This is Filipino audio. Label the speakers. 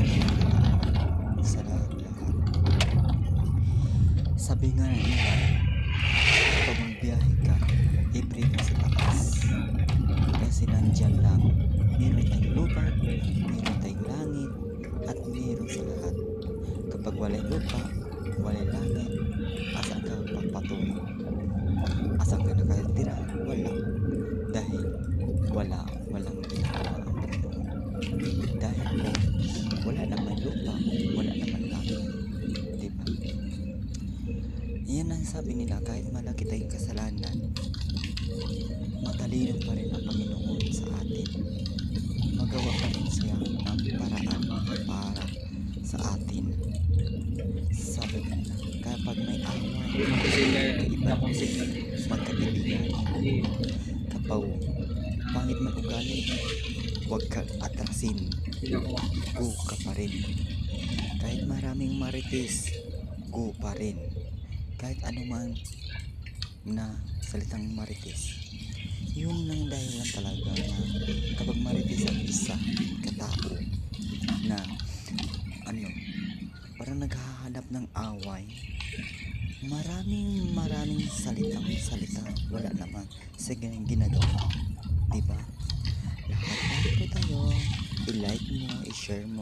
Speaker 1: siya lahat. Sa lahat-lahat. Sabi nga nila, magbiyahe ka, ka sa. Kasi lupa, meron langit, at meron sa lahat. Kapag walay lupa? Wala. Lupa, wala naman langit. Diba? Yan ang sabi nila, kahit malaki tayong kasalanan, matalino pa rin ang Panginoon sa atin. Magawa pa rin siya ng paraan para sa atin. Sabi na, kapag may away, iba magkaibigan. Kapag pangit man ugali, huwag kang atrasin. Go ka pa rin. Kahit maraming marites, go pa rin. Kahit anuman na salitang marites. Yun lang dahilan talaga na kapag marites ang isa katao na ano, parang naghahanap ng away. Maraming maraming salitang salita wala naman sa ganang ginagawa. Diba? Lahat-lahat po tayo. I-like mo, i-share mo.